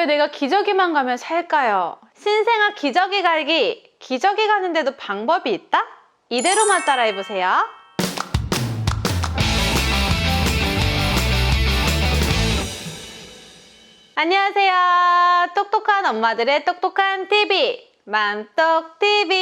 왜 내가 기저귀만 가면 살까요? 신생아 기저귀 갈기. 기저귀 가는데도 방법이 있다? 이대로만 따라해보세요. 안녕하세요. 똑똑한 엄마들의 똑똑한 TV. 맘똑TV.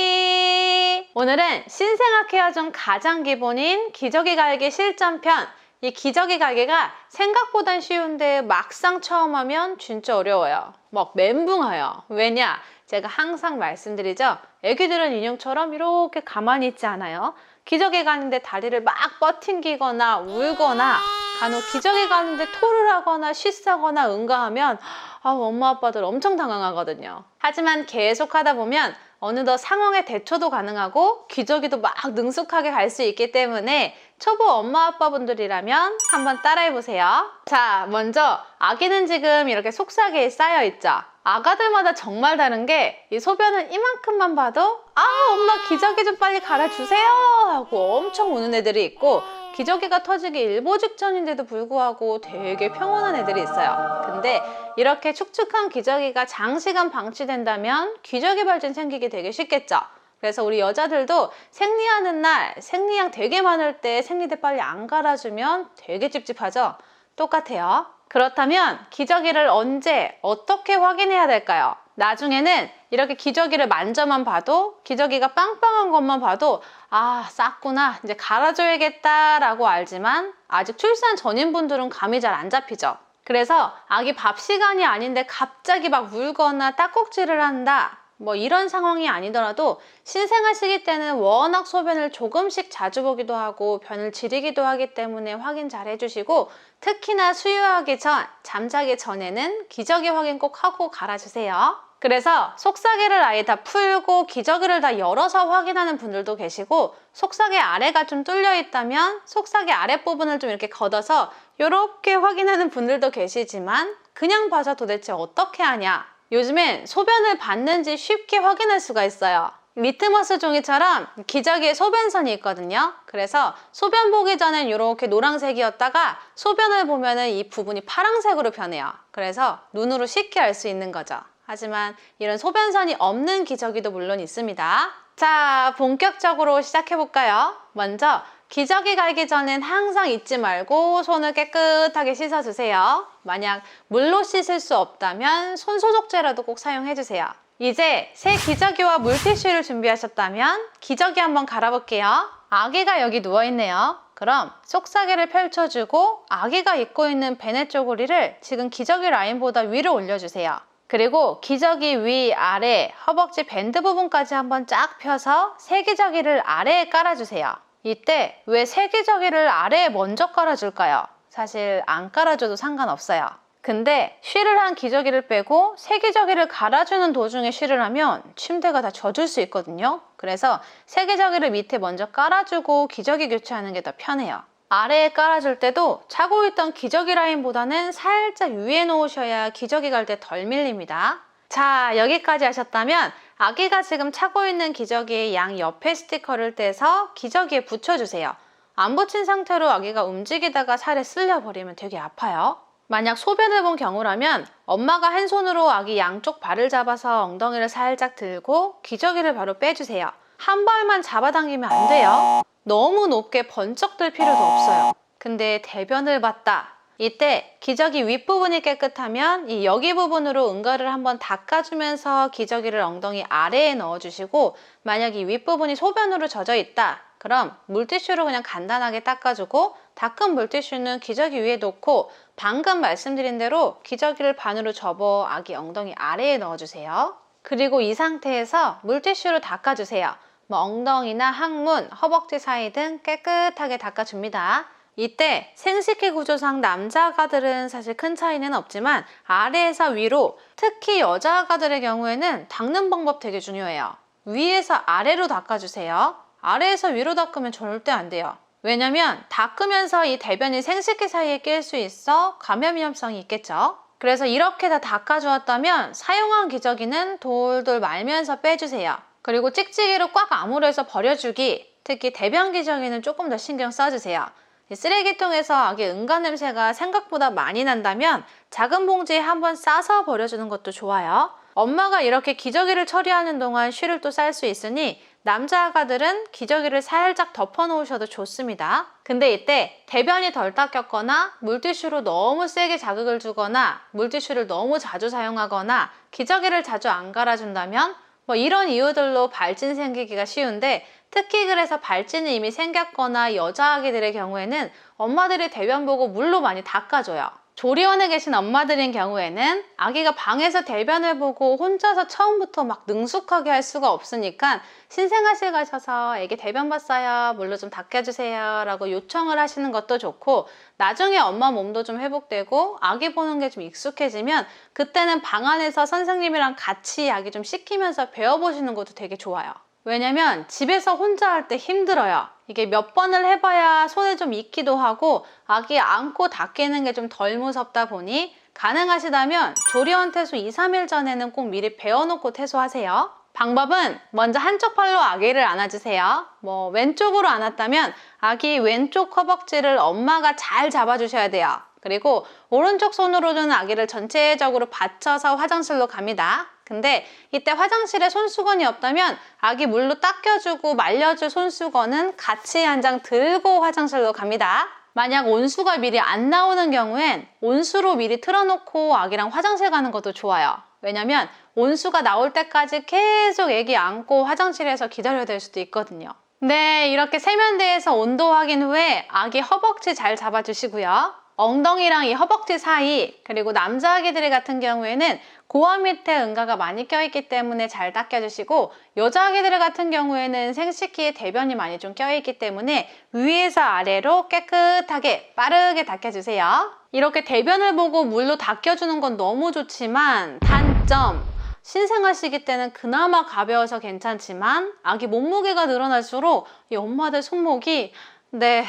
오늘은 신생아 케어 중 가장 기본인 기저귀 갈기 실전편. 이 기저귀 갈기가 생각보단 쉬운데 막상 처음 하면 진짜 어려워요. 막 멘붕해요. 왜냐? 제가 항상 말씀드리죠. 애기들은 인형처럼 이렇게 가만히 있지 않아요. 기저귀 가는데 다리를 막 뻗팅기거나 울거나 간혹 기저귀 가는데 토를 하거나 쉬싸거나 응가하면 아, 엄마 아빠들 엄청 당황하거든요. 하지만 계속 하다 보면 어느덧 상황의 대처도 가능하고 기저귀도 막 능숙하게 갈 수 있기 때문에 초보 엄마 아빠분들이라면 한번 따라해 보세요. 자, 먼저 아기는 지금 이렇게 속삭이에 쌓여 있죠. 아가들마다 정말 다른 게 이 소변을 이만큼만 봐도 아 엄마 기저귀 좀 빨리 갈아주세요 하고 엄청 우는 애들이 있고 기저귀가 터지기 일보 직전인데도 불구하고 되게 평온한 애들이 있어요. 근데 이렇게 축축한 기저귀가 장시간 방치된다면 기저귀 발진 생기기 되게 쉽겠죠. 그래서 우리 여자들도 생리하는 날 생리양 되게 많을 때 생리대 빨리 안 갈아주면 되게 찝찝하죠. 똑같아요. 그렇다면 기저귀를 언제 어떻게 확인해야 될까요? 나중에는 이렇게 기저귀를 만져만 봐도 기저귀가 빵빵한 것만 봐도 아 쌌구나 이제 갈아줘야겠다 라고 알지만 아직 출산 전인 분들은 감이 잘 안 잡히죠. 그래서 아기 밥 시간이 아닌데 갑자기 막 울거나 딱꼭질을 한다. 뭐 이런 상황이 아니더라도 신생아 시기 때는 워낙 소변을 조금씩 자주 보기도 하고 변을 지리기도 하기 때문에 확인 잘 해주시고 특히나 수유하기 전, 잠자기 전에는 기저귀 확인 꼭 하고 갈아주세요. 그래서 속삭이를 아예 다 풀고 기저귀를 다 열어서 확인하는 분들도 계시고 속삭이 아래가 좀 뚫려 있다면 속삭이 아랫부분을 좀 이렇게 걷어서 이렇게 확인하는 분들도 계시지만 그냥 봐서 도대체 어떻게 하냐 요즘엔 소변을 봤는지 쉽게 확인할 수가 있어요. 리트머스 종이처럼 기저귀에 소변선이 있거든요. 그래서 소변 보기 전엔 이렇게 노란색이었다가 소변을 보면은 이 부분이 파란색으로 변해요. 그래서 눈으로 쉽게 알 수 있는 거죠. 하지만 이런 소변선이 없는 기저귀도 물론 있습니다. 자, 본격적으로 시작해 볼까요? 먼저 기저귀 갈기 전엔 항상 잊지 말고 손을 깨끗하게 씻어주세요. 만약 물로 씻을 수 없다면 손소독제라도 꼭 사용해주세요. 이제 새 기저귀와 물티슈를 준비하셨다면 기저귀 한번 갈아볼게요. 아기가 여기 누워있네요. 그럼 속사기를 펼쳐주고 아기가 입고 있는 베네 쪼그리를 지금 기저귀 라인보다 위로 올려주세요. 그리고 기저귀 위, 아래, 허벅지 밴드 부분까지 한번 쫙 펴서 세기저귀를 아래에 깔아주세요. 이때 왜 세기저귀를 아래에 먼저 깔아줄까요? 사실 안 깔아줘도 상관없어요. 근데 쉬를 한 기저귀를 빼고 세기저귀를 갈아주는 도중에 쉬를 하면 침대가 다 젖을 수 있거든요. 그래서 세기저귀를 밑에 먼저 깔아주고 기저귀 교체하는 게 더 편해요. 아래에 깔아줄 때도 차고 있던 기저귀 라인보다는 살짝 위에 놓으셔야 기저귀 갈 때 덜 밀립니다. 자, 여기까지 하셨다면 아기가 지금 차고 있는 기저귀의 양 옆에 스티커를 떼서 기저귀에 붙여주세요. 안 붙인 상태로 아기가 움직이다가 살에 쓸려버리면 되게 아파요. 만약 소변을 본 경우라면 엄마가 한 손으로 아기 양쪽 발을 잡아서 엉덩이를 살짝 들고 기저귀를 바로 빼주세요. 한 발만 잡아당기면 안 돼요. 너무 높게 번쩍 들 필요도 없어요. 근데 대변을 봤다. 이때 기저귀 윗부분이 깨끗하면 이 여기 부분으로 응가를 한번 닦아주면서 기저귀를 엉덩이 아래에 넣어주시고 만약 이 윗부분이 소변으로 젖어 있다. 그럼 물티슈로 그냥 간단하게 닦아주고 닦은 물티슈는 기저귀 위에 놓고 방금 말씀드린 대로 기저귀를 반으로 접어 아기 엉덩이 아래에 넣어주세요. 그리고 이 상태에서 물티슈로 닦아주세요. 뭐 엉덩이나 항문, 허벅지 사이 등 깨끗하게 닦아줍니다. 이때 생식기 구조상 남자 아가들은 사실 큰 차이는 없지만 아래에서 위로 특히 여자 아가들의 경우에는 닦는 방법 되게 중요해요. 위에서 아래로 닦아주세요. 아래에서 위로 닦으면 절대 안 돼요. 왜냐면 닦으면서 이 대변이 생식기 사이에 낄 수 있어 감염 위험성이 있겠죠. 그래서 이렇게 다 닦아주었다면 사용한 기저귀는 돌돌 말면서 빼주세요. 그리고 찍찍이로 꽉 아무래서 버려주기, 특히 대변 기저귀는 조금 더 신경 써주세요. 이 쓰레기통에서 아기 응가 냄새가 생각보다 많이 난다면 작은 봉지에 한번 싸서 버려주는 것도 좋아요. 엄마가 이렇게 기저귀를 처리하는 동안 쉬를 또 쌀 수 있으니 남자 아가들은 기저귀를 살짝 덮어 놓으셔도 좋습니다. 근데 이때 대변이 덜 닦였거나 물티슈로 너무 세게 자극을 주거나 물티슈를 너무 자주 사용하거나 기저귀를 자주 안 갈아준다면 뭐 이런 이유들로 발진 생기기가 쉬운데 특히 그래서 발진이 이미 생겼거나 여자 아기들의 경우에는 엄마들이 대변 보고 물로 많이 닦아줘요. 조리원에 계신 엄마들인 경우에는 아기가 방에서 대변을 보고 혼자서 처음부터 막 능숙하게 할 수가 없으니까 신생아실 가셔서 애기 대변 봤어요. 물로 좀 닦여주세요. 라고 요청을 하시는 것도 좋고 나중에 엄마 몸도 좀 회복되고 아기 보는 게 좀 익숙해지면 그때는 방 안에서 선생님이랑 같이 아기 좀 씻기면서 배워보시는 것도 되게 좋아요. 왜냐면 집에서 혼자 할 때 힘들어요. 이게 몇 번을 해봐야 손에 좀 익기도 하고 아기 안고 닦이는 게 좀 덜 무섭다 보니 가능하시다면 조리원 퇴소 2, 3일 전에는 꼭 미리 배워놓고 퇴소하세요. 방법은 먼저 한쪽 팔로 아기를 안아주세요. 뭐 왼쪽으로 안았다면 아기 왼쪽 허벅지를 엄마가 잘 잡아주셔야 돼요. 그리고 오른쪽 손으로는 아기를 전체적으로 받쳐서 화장실로 갑니다. 근데 이때 화장실에 손수건이 없다면 아기 물로 닦여주고 말려줄 손수건은 같이 한 장 들고 화장실로 갑니다. 만약 온수가 미리 안 나오는 경우엔 온수로 미리 틀어놓고 아기랑 화장실 가는 것도 좋아요. 왜냐면 온수가 나올 때까지 계속 애기 안고 화장실에서 기다려야 될 수도 있거든요. 네, 이렇게 세면대에서 온도 확인 후에 아기 허벅지 잘 잡아주시고요. 엉덩이랑 이 허벅지 사이 그리고 남자 아기들 같은 경우에는 고환 밑에 응가가 많이 껴있기 때문에 잘 닦여주시고 여자 아기들 같은 경우에는 생식기에 대변이 많이 좀 껴있기 때문에 위에서 아래로 깨끗하게 빠르게 닦여주세요. 이렇게 대변을 보고 물로 닦여주는 건 너무 좋지만 단점 신생아 시기 때는 그나마 가벼워서 괜찮지만 아기 몸무게가 늘어날수록 이 엄마들 손목이 네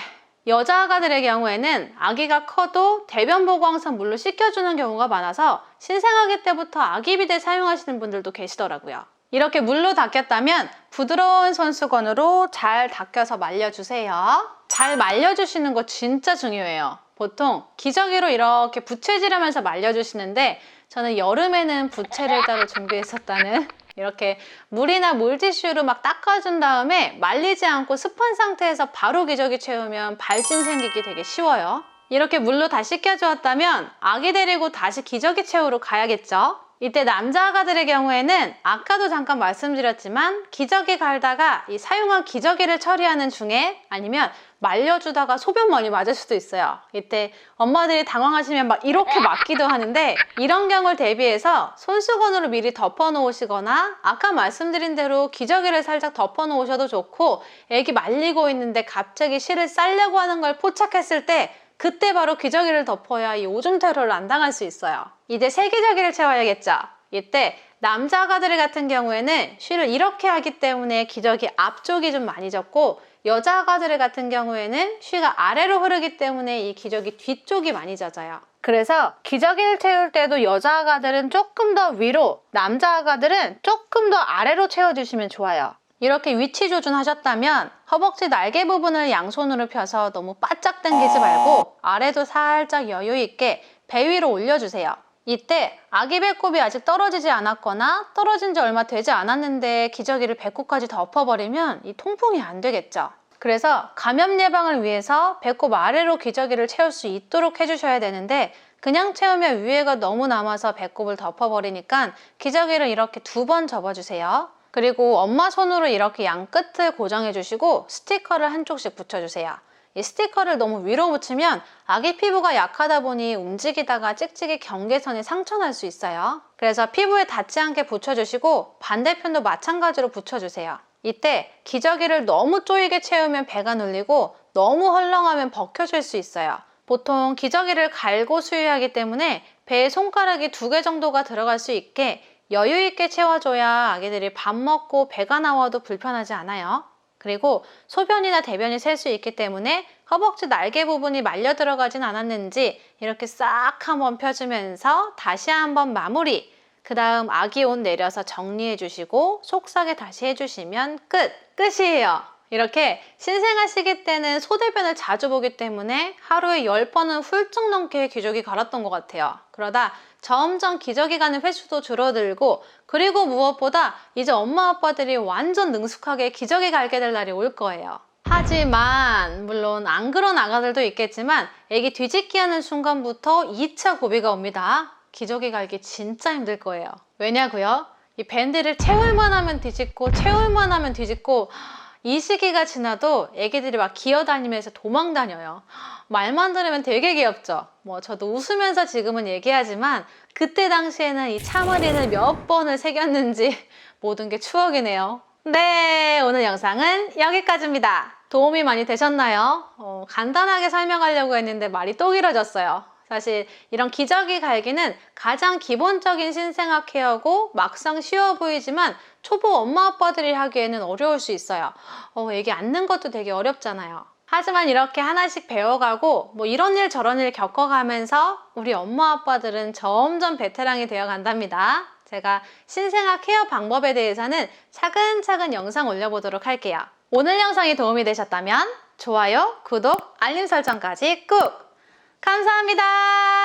여자 아가들의 경우에는 아기가 커도 대변 보고 항상 물로 씻겨주는 경우가 많아서 신생아기 때부터 아기 비데 사용하시는 분들도 계시더라고요. 이렇게 물로 닦였다면 부드러운 손수건으로 잘 닦여서 말려주세요. 잘 말려주시는 거 진짜 중요해요. 보통 기저귀로 이렇게 부채질하면서 말려주시는데 저는 여름에는 부채를 따로 준비했었다는 이렇게 물이나 물티슈로 막 닦아준 다음에 말리지 않고 습한 상태에서 바로 기저귀 채우면 발진 생기기 되게 쉬워요. 이렇게 물로 다 씻겨주었다면 아기 데리고 다시 기저귀 채우러 가야겠죠? 이때 남자 아가들의 경우에는 아까도 잠깐 말씀드렸지만 기저귀 갈다가 이 사용한 기저귀를 처리하는 중에 아니면 말려주다가 소변 많이 맞을 수도 있어요. 이때 엄마들이 당황하시면 막 이렇게 맞기도 하는데 이런 경우를 대비해서 손수건으로 미리 덮어 놓으시거나 아까 말씀드린 대로 기저귀를 살짝 덮어 놓으셔도 좋고 애기 말리고 있는데 갑자기 실을 싸려고 하는 걸 포착했을 때 그때 바로 기저귀를 덮어야 이 오줌 테러를 안 당할 수 있어요. 이제 새 기저귀를 채워야겠죠. 이때 남자 아가들 같은 경우에는 쉬를 이렇게 하기 때문에 기저귀 앞쪽이 좀 많이 젖고 여자 아가들 같은 경우에는 쉬가 아래로 흐르기 때문에 이 기저귀 뒤쪽이 많이 젖어요. 그래서 기저귀를 채울 때도 여자 아가들은 조금 더 위로, 남자 아가들은 조금 더 아래로 채워주시면 좋아요. 이렇게 위치 조준하셨다면 허벅지 날개 부분을 양손으로 펴서 너무 바짝 당기지 말고 아래도 살짝 여유 있게 배 위로 올려주세요. 이때 아기 배꼽이 아직 떨어지지 않았거나 떨어진 지 얼마 되지 않았는데 기저귀를 배꼽까지 덮어버리면 이 통풍이 안 되겠죠. 그래서 감염 예방을 위해서 배꼽 아래로 기저귀를 채울 수 있도록 해주셔야 되는데 그냥 채우면 위에가 너무 남아서 배꼽을 덮어버리니까 기저귀를 이렇게 두 번 접어주세요. 그리고 엄마 손으로 이렇게 양 끝을 고정해 주시고 스티커를 한쪽씩 붙여주세요. 이 스티커를 너무 위로 붙이면 아기 피부가 약하다 보니 움직이다가 찍찍이 경계선이 상처날 수 있어요. 그래서 피부에 닿지 않게 붙여주시고 반대편도 마찬가지로 붙여주세요. 이때 기저귀를 너무 쪼이게 채우면 배가 눌리고 너무 헐렁하면 벗겨질 수 있어요. 보통 기저귀를 갈고 수유하기 때문에 배에 손가락이 두 개 정도가 들어갈 수 있게 여유 있게 채워줘야 아기들이 밥 먹고 배가 나와도 불편하지 않아요. 그리고 소변이나 대변이 셀 수 있기 때문에 허벅지 날개 부분이 말려 들어가진 않았는지 이렇게 싹 한번 펴주면서 다시 한번 마무리. 그 다음 아기 옷 내려서 정리해 주시고 속삭에 다시 해주시면 끝! 끝이에요. 이렇게 신생아 시기 때는 소대변을 자주 보기 때문에 하루에 10번은 훌쩍 넘게 기저귀 갈았던 것 같아요. 그러다 점점 기저귀 가는 횟수도 줄어들고 그리고 무엇보다 이제 엄마 아빠들이 완전 능숙하게 기저귀 갈게 될 날이 올 거예요. 하지만 물론 안 그런 아가들도 있겠지만 애기 뒤집기 하는 순간부터 2차 고비가 옵니다. 기저귀 갈기 진짜 힘들 거예요. 왜냐고요? 이 밴드를 채울만 하면 뒤집고 채울만 하면 뒤집고 이 시기가 지나도 애기들이 막 기어다니면서 도망 다녀요. 말만 들으면 되게 귀엽죠. 뭐 저도 웃으면서 지금은 얘기하지만 그때 당시에는 이 참을이를 몇 번을 새겼는지 모든 게 추억이네요. 네, 오늘 영상은 여기까지입니다. 도움이 많이 되셨나요? 어, 간단하게 설명하려고 했는데 말이 또 길어졌어요. 사실 이런 기저귀 갈기는 가장 기본적인 신생아 케어고 막상 쉬워 보이지만 초보 엄마 아빠들이 하기에는 어려울 수 있어요. 어, 애기 앉는 것도 되게 어렵잖아요. 하지만 이렇게 하나씩 배워가고 뭐 이런 일 저런 일 겪어가면서 우리 엄마 아빠들은 점점 베테랑이 되어 간답니다. 제가 신생아 케어 방법에 대해서는 차근차근 영상 올려보도록 할게요. 오늘 영상이 도움이 되셨다면 좋아요, 구독, 알림 설정까지 꾹! 감사합니다.